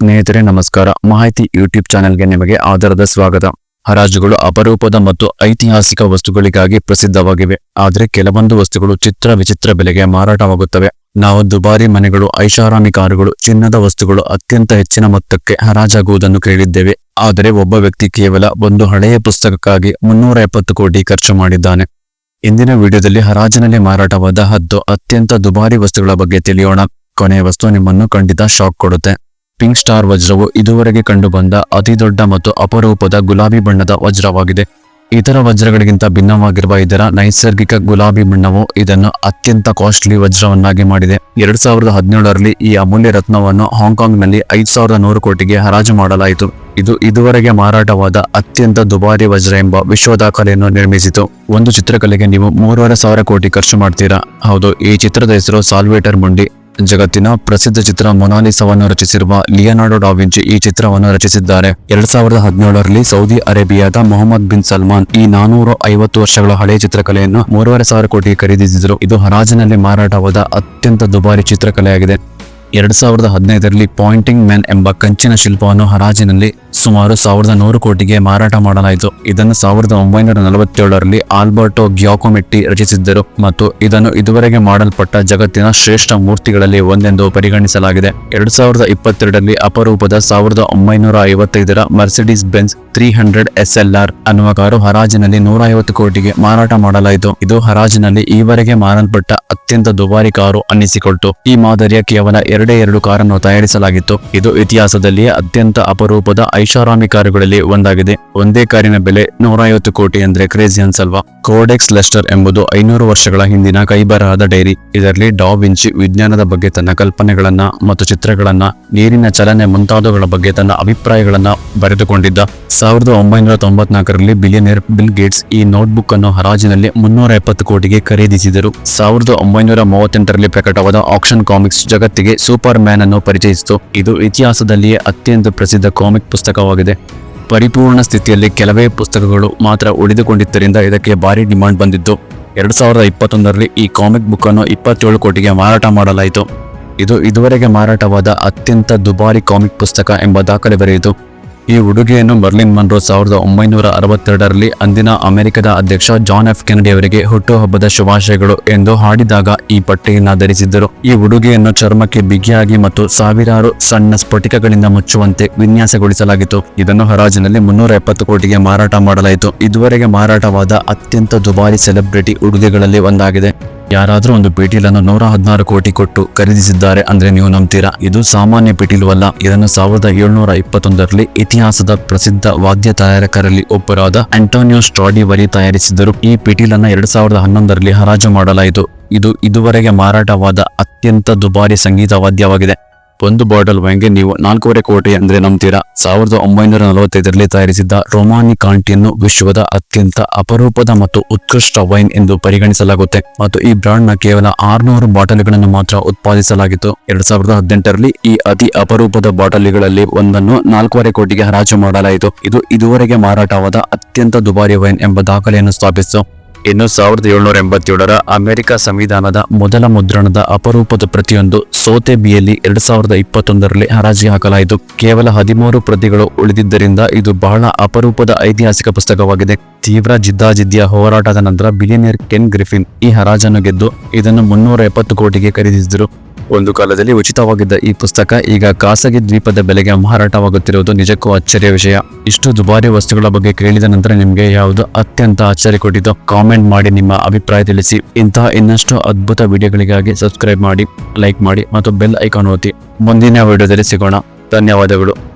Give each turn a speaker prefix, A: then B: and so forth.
A: ಸ್ನೇಹಿತರೆ, ನಮಸ್ಕಾರ. ಮಾಹಿತಿ ಯೂಟ್ಯೂಬ್ ಚಾನೆಲ್ಗೆ ನಿಮಗೆ ಆಧಾರದ ಸ್ವಾಗತ. ಹರಾಜುಗಳು ಅಪರೂಪದ ಮತ್ತು ಐತಿಹಾಸಿಕ ವಸ್ತುಗಳಿಗಾಗಿ ಪ್ರಸಿದ್ಧವಾಗಿವೆ. ಆದರೆ ಕೆಲವೊಂದು ವಸ್ತುಗಳು ಚಿತ್ರ ವಿಚಿತ್ರ ಬೆಲೆಗೆ ಮಾರಾಟವಾಗುತ್ತವೆ. ನಾವು ದುಬಾರಿ ಮನೆಗಳು, ಐಷಾರಾಮಿ ಕಾರುಗಳು, ಚಿನ್ನದ ವಸ್ತುಗಳು ಅತ್ಯಂತ ಹೆಚ್ಚಿನ ಮೊತ್ತಕ್ಕೆ ಹರಾಜಾಗುವುದನ್ನು ಕೇಳಿದ್ದೇವೆ. ಆದರೆ ಒಬ್ಬ ವ್ಯಕ್ತಿ ಕೇವಲ ಒಂದು ಹಳೆಯ ಪುಸ್ತಕಕ್ಕಾಗಿ ಮುನ್ನೂರ ಎಪ್ಪತ್ತು ಕೋಟಿ ಖರ್ಚು ಮಾಡಿದ್ದಾನೆ. ಇಂದಿನ ವಿಡಿಯೋದಲ್ಲಿ ಹರಾಜಿನಲ್ಲಿ ಮಾರಾಟವಾದ ಹತ್ತು ಅತ್ಯಂತ ದುಬಾರಿ ವಸ್ತುಗಳ ಬಗ್ಗೆ ತಿಳಿಯೋಣ. ಕೊನೆಯ ವಸ್ತು ನಿಮ್ಮನ್ನು ಖಂಡಿತ ಶಾಕ್ ಕೊಡುತ್ತೆ. ಪಿಂಕ್ ಸ್ಟಾರ್ ವಜ್ರವು ಇದುವರೆಗೆ ಕಂಡುಬಂದ ಅತಿದೊಡ್ಡ ಮತ್ತು ಅಪರೂಪದ ಗುಲಾಬಿ ಬಣ್ಣದ ವಜ್ರವಾಗಿದೆ. ಇತರ ವಜ್ರಗಳಿಗಿಂತ ಭಿನ್ನವಾಗಿರುವ ಇದರ ನೈಸರ್ಗಿಕ ಗುಲಾಬಿ ಬಣ್ಣವು ಇದನ್ನು ಅತ್ಯಂತ ಕಾಸ್ಟ್ಲಿ ವಜ್ರವನ್ನಾಗಿ ಮಾಡಿದೆ. ಎರಡ್ ಸಾವಿರದ ಹದಿನೇಳರಲ್ಲಿ ಈ ಅಮೂಲ್ಯ ರತ್ನವನ್ನು ಹಾಂಗ್ಕಾಂಗ್ನಲ್ಲಿ ಐದು ಸಾವಿರದ ನೂರು ಕೋಟಿಗೆ ಹರಾಜು ಮಾಡಲಾಯಿತು. ಇದು ಇದುವರೆಗೆ ಮಾರಾಟವಾದ ಅತ್ಯಂತ ದುಬಾರಿ ವಜ್ರ ಎಂಬ ವಿಶ್ವ ದಾಖಲೆಯನ್ನು ನಿರ್ಮಿಸಿತು. ಒಂದು ಚಿತ್ರಕಲೆಗೆ ನೀವು ಮೂರುವರೆ ಸಾವಿರ ಕೋಟಿ ಖರ್ಚು ಮಾಡ್ತೀರಾ? ಹೌದು, ಈ ಚಿತ್ರದ ಹೆಸರು ಸಾಲ್ವೇಟರ್ ಮುಂಡಿ. ಜಗತ್ತಿನ ಪ್ರಸಿದ್ಧ ಚಿತ್ರ ಮೊನಾಲಿಸವನ್ನು ರಚಿಸಿರುವ ಲಿಯನಾರ್ಡೋ ಡಾವಿಂಚಿ ಈ ಚಿತ್ರವನ್ನು ರಚಿಸಿದ್ದಾರೆ. ಎರಡ್ ಸಾವಿರದ ಹದಿನೇಳರಲ್ಲಿ ಸೌದಿ ಅರೇಬಿಯಾದ ಮೊಹಮ್ಮದ್ ಬಿನ್ ಸಲ್ಮಾನ್ ಈ ನಾನೂರ ಐವತ್ತು ವರ್ಷಗಳ ಹಳೆಯ ಚಿತ್ರಕಲೆಯನ್ನು ಮೂರುವರೆ ಸಾವಿರ ಕೋಟಿ ಖರೀದಿಸಿದರು. ಇದು ಹರಾಜಿನಲ್ಲಿ ಮಾರಾಟವಾದ ಅತ್ಯಂತ ದುಬಾರಿ ಚಿತ್ರಕಲೆಯಾಗಿದೆ. ಎರಡ್ ಸಾವಿರದ ಹದಿನೈದರಲ್ಲಿ ಪಾಯಿಂಟಿಂಗ್ ಮ್ಯಾನ್ ಎಂಬ ಕಂಚಿನ ಶಿಲ್ಪವನ್ನು ಹರಾಜಿನಲ್ಲಿ ಸುಮಾರು ಸಾವಿರದ ನೂರು ಕೋಟಿಗೆ ಮಾರಾಟ ಮಾಡಲಾಯಿತು. ಇದನ್ನು ಸಾವಿರದ ಒಂಬೈನೂರ ನಲವತ್ತೇಳರಲ್ಲಿ ಆಲ್ಬರ್ಟೋ ಗ್ಯಾಕೋಮೆಟ್ಟಿ ರಚಿಸಿದ್ದರು ಮತ್ತು ಇದನ್ನು ಇದುವರೆಗೆ ಮಾಡಲ್ಪಟ್ಟ ಜಗತ್ತಿನ ಶ್ರೇಷ್ಠ ಮೂರ್ತಿಗಳಲ್ಲಿ ಒಂದೆಂದು ಪರಿಗಣಿಸಲಾಗಿದೆ. ಎರಡು ಸಾವಿರದ ಇಪ್ಪತ್ತೆರಡರಲ್ಲಿ ಅಪರೂಪದ ಸಾವಿರದ ಒಂಬೈನೂರ ಐವತ್ತೈದರ Mercedes Benz three hundred S L R ಅನ್ನುವ ಕಾರು ಹರಾಜಿನಲ್ಲಿ ನೂರ ಐವತ್ತು ಕೋಟಿಗೆ ಮಾರಾಟ ಮಾಡಲಾಯಿತು. ಇದು ಹರಾಜಿನಲ್ಲಿ ಈವರೆಗೆ ಮಾರಲ್ಪಟ್ಟ ಅತ್ಯಂತ ದುಬಾರಿ ಕಾರು ಅನ್ನಿಸಿಕೊಳ್ತು. ಈ ಮಾದರಿಯ ಕೇವಲ ಎರಡೇ ಎರಡು ಕಾರನ್ನು ತಯಾರಿಸಲಾಗಿತ್ತು. ಇದು ಇತಿಹಾಸದಲ್ಲಿಯೇ ಅತ್ಯಂತ ಅಪರೂಪದ ಐಷಾರಾಮಿ ಕಾರುಗಳಲ್ಲಿ ಒಂದಾಗಿದೆ. ಒಂದೇ ಕಾರಿನ ಬೆಲೆ ನೂರ ಐವತ್ತು ಕೋಟಿ ಅಂದ್ರೆ ಕ್ರೇಜಿ ಅನ್ಸಲ್ವಾ? ಕೋಡೆಕ್ಸ್ ಲೆಸ್ಟರ್ ಎಂಬುದು ಐನೂರು ವರ್ಷಗಳ ಹಿಂದಿನ ಕೈಬರಹದ ಡೈರಿ. ಇದರಲ್ಲಿ ಡಾ ವಿಂಚಿ ವಿಜ್ಞಾನದ ಬಗ್ಗೆ ತನ್ನ ಕಲ್ಪನೆಗಳನ್ನ ಮತ್ತು ಚಿತ್ರಗಳನ್ನ, ನೀರಿನ ಚಲನೆ ಮುಂತಾದವುಗಳ ಬಗ್ಗೆ ತನ್ನ ಅಭಿಪ್ರಾಯಗಳನ್ನ ಬರೆದುಕೊಂಡಿದ್ದ. ಸಾವಿರದ ಒಂಬೈನೂರ ತೊಂಬತ್ನಾಲ್ಕರಲ್ಲಿ ಬಿಲಿಯನೇರ್ ಬಿಲ್ ಗೇಟ್ಸ್ ಈ ನೋಟ್ಬುಕ್ ಅನ್ನು ಹರಾಜಿನಲ್ಲಿ ಮುನ್ನೂರ ಎಪ್ಪತ್ತು ಕೋಟಿಗೆ ಖರೀದಿಸಿದರು. ಸಾವಿರದ ಒಂಬೈನೂರ ಮೂವತ್ತೆಂಟರಲ್ಲಿ ಪ್ರಕಟವಾದ ಆಕ್ಷನ್ ಕಾಮಿಕ್ಸ್ ಜಗತ್ತಿಗೆ ಸೂಪರ್ ಮ್ಯಾನ್ ಅನ್ನು ಪರಿಚಯಿಸಿತು. ಇದು ಇತಿಹಾಸದಲ್ಲಿಯೇ ಅತ್ಯಂತ ಪ್ರಸಿದ್ಧ ಕಾಮಿಕ್ ಪುಸ್ತಕವಾಗಿದೆ ಪರಿಪೂರ್ಣ ಸ್ಥಿತಿಯಲ್ಲಿ ಕೆಲವೇ ಪುಸ್ತಕಗಳು ಮಾತ್ರ ಉಳಿದುಕೊಂಡಿದ್ದರಿಂದ ಇದಕ್ಕೆ ಭಾರಿ ಡಿಮಾಂಡ್ ಬಂದಿತ್ತು ಎರಡು ಸಾವಿರದ ಇಪ್ಪತ್ತೊಂದರಲ್ಲಿ ಈ ಕಾಮಿಕ್ ಬುಕ್ ಅನ್ನು ಇಪ್ಪತ್ತೇಳು ಕೋಟಿಗೆ ಮಾರಾಟ ಮಾಡಲಾಯಿತು. ಇದು ಇದುವರೆಗೆ ಮಾರಾಟವಾದ ಅತ್ಯಂತ ದುಬಾರಿ ಕಾಮಿಕ್ ಪುಸ್ತಕ ಎಂಬ ದಾಖಲೆ ಬರೆಯಿತು ಈ ಉಡುಗೆಯನ್ನು ಮರ್ಲಿನ್ ಮನ್ರೋ ಸಾವಿರದ ಒಂಬೈನೂರ ಅರವತ್ತೆರಡರಲ್ಲಿ ಅಂದಿನ ಅಮೆರಿಕದ ಅಧ್ಯಕ್ಷ ಜಾನ್ ಎಫ್ ಕೆನಡಿ ಅವರಿಗೆ ಹುಟ್ಟುಹಬ್ಬದ ಶುಭಾಶಯಗಳು ಎಂದು ಹಾಡಿದಾಗ ಈ ಪಟ್ಟಿಯನ್ನು ಧರಿಸಿದ್ದರು. ಈ ಉಡುಗೆಯನ್ನು ಚರ್ಮಕ್ಕೆ ಬಿಗಿಯಾಗಿ ಮತ್ತು ಸಾವಿರಾರು ಸಣ್ಣ ಸ್ಫಟಿಕಗಳಿಂದ ಮುಚ್ಚುವಂತೆ ವಿನ್ಯಾಸಗೊಳಿಸಲಾಗಿತ್ತು. ಇದನ್ನು ಹರಾಜಿನಲ್ಲಿ ಮುನ್ನೂರ ಎಪ್ಪತ್ತು ಕೋಟಿಗೆ ಮಾರಾಟ ಮಾಡಲಾಯಿತು. ಇದುವರೆಗೆ ಮಾರಾಟವಾದ ಅತ್ಯಂತ ದುಬಾರಿ ಸೆಲೆಬ್ರಿಟಿ ಉಡುಗೆಗಳಲ್ಲಿ ಒಂದಾಗಿದೆ. ಯಾರಾದ್ರೂ ಒಂದು ಪಿಟೀಲನ್ನು ನೂರ ಹದಿನಾರು ಕೋಟಿ ಕೊಟ್ಟು ಖರೀದಿಸಿದ್ದಾರೆ ಅಂದ್ರೆ ನೀವು ನಂಬ್ತೀರಾ? ಇದು ಸಾಮಾನ್ಯ ಪಿಟೀಲು ಅಲ್ಲ ಇದನ್ನು ಸಾವಿರದ ಏಳ್ನೂರ ಇಪ್ಪತ್ತೊಂದರಲ್ಲಿ ಇತಿಹಾಸದ ಪ್ರಸಿದ್ಧ ವಾದ್ಯ ತಯಾರಕರಲ್ಲಿ ಒಬ್ಬರಾದ ಆಂಟೋನಿಯೋ ಸ್ಟ್ರಾಡಿವರಿ ತಯಾರಿಸಿದರು ಈ ಪಿಟೀಲನ್ನು ಎರಡ್ ಸಾವಿರದ ಹನ್ನೊಂದರಲ್ಲಿ ಹರಾಜು ಮಾಡಲಾಯಿತು. ಇದು ಇದುವರೆಗೆ ಮಾರಾಟವಾದ ಅತ್ಯಂತ ದುಬಾರಿ ಸಂಗೀತ ವಾದ್ಯವಾಗಿದೆ. ಒಂದು ಬಾಟಲ್ ವೈನ್ಗೆ ನೀವು ನಾಲ್ಕೂವರೆ ಕೋಟಿ ಅಂದ್ರೆ ನಂಬ್ತೀರಾ? ಸಾವಿರದ ಒಂಬೈನೂರ ನಲವತ್ತೈದರಲ್ಲಿ ತಯಾರಿಸಿದ್ದ ರೊಮಾನಿ ಕಾಂಟಿಯನ್ನು ವಿಶ್ವದ ಅತ್ಯಂತ ಅಪರೂಪದ ಮತ್ತು ಉತ್ಕೃಷ್ಟ ವೈನ್ ಎಂದು ಪರಿಗಣಿಸಲಾಗುತ್ತೆ. ಮತ್ತು ಈ ಬ್ರಾಂಡ್ನ ಕೇವಲ ಆರ್ನೂರು ಬಾಟಲಿಗಳನ್ನು ಮಾತ್ರ ಉತ್ಪಾದಿಸಲಾಗಿತ್ತು. ಎರಡ್ ಸಾವಿರದ ಹದಿನೆಂಟರಲ್ಲಿ ಈ ಅತಿ ಅಪರೂಪದ ಬಾಟಲಿಗಳಲ್ಲಿ ಒಂದನ್ನು ನಾಲ್ಕೂವರೆ ಕೋಟಿಗೆ ಹರಾಜು ಮಾಡಲಾಯಿತು. ಇದು ಇದುವರೆಗೆ ಮಾರಾಟವಾದ ಅತ್ಯಂತ ದುಬಾರಿ ವೈನ್ ಎಂಬ ದಾಖಲೆಯನ್ನು ಸ್ಥಾಪಿಸಿತು. ಇನ್ನು ಸಾವಿರದ ಏಳ್ನೂರ ಎಂಬತ್ತೇಳರ ಅಮೆರಿಕ ಸಂವಿಧಾನದ ಮೊದಲ ಮುದ್ರಣದ ಅಪರೂಪದ ಪ್ರತಿಯೊಂದು ಸೋತೆಬಿಯಲ್ಲಿ ಎರಡ್ ಸಾವಿರದ ಇಪ್ಪತ್ತೊಂದರಲ್ಲಿ ಹರಾಜಿ ಹಾಕಲಾಯಿತು. ಕೇವಲ ಹದಿಮೂರು ಪ್ರತಿಗಳು ಉಳಿದಿದ್ದರಿಂದ ಇದು ಬಹಳ ಅಪರೂಪದ ಐತಿಹಾಸಿಕ ಪುಸ್ತಕವಾಗಿದೆ. ತೀವ್ರ ಜಿದ್ದಾಜಿದ್ದಿಯ ಹೋರಾಟದ ನಂತರ ಬಿಲಿಯನಿಯರ್ ಕೆನ್ ಗ್ರಿಫಿನ್ ಈ ಹರಾಜನ್ನು ಗೆದ್ದು ಇದನ್ನು ಮುನ್ನೂರ ಎಪ್ಪತ್ತು ಕೋಟಿಗೆ ಖರೀದಿಸಿದರು. ಒಂದು ಕಾಲದಲ್ಲಿ ಉಚಿತವಾಗಿದ್ದ ಈ ಪುಸ್ತಕ ಈಗ ಖಾಸಗಿ ದ್ವೀಪದ ಬೆಲೆಗೆ ಮಾರಾಟವಾಗುತ್ತಿರುವುದು ನಿಜಕ್ಕೂ ಅಚ್ಚರಿಯ ವಿಷಯ. ಇಷ್ಟು ದುಬಾರಿ ವಸ್ತುಗಳ ಬಗ್ಗೆ ಕೇಳಿದ ನಂತರ ನಿಮಗೆ ಯಾವುದು ಅತ್ಯಂತ ಅಚ್ಚರಿ ಕೊಟ್ಟಿದ್ದು ಕಾಮೆಂಟ್ ಮಾಡಿ ನಿಮ್ಮ ಅಭಿಪ್ರಾಯ ತಿಳಿಸಿ. ಇಂತಹ ಇನ್ನಷ್ಟು ಅದ್ಭುತ ವಿಡಿಯೋಗಳಿಗಾಗಿ ಸಬ್ಸ್ಕ್ರೈಬ್ ಮಾಡಿ, ಲೈಕ್ ಮಾಡಿ ಮತ್ತು ಬೆಲ್ ಐಕಾನ್ ಒತ್ತಿ. ಮುಂದಿನ ವಿಡಿಯೋದಲ್ಲಿ ಸಿಗೋಣ. ಧನ್ಯವಾದಗಳು.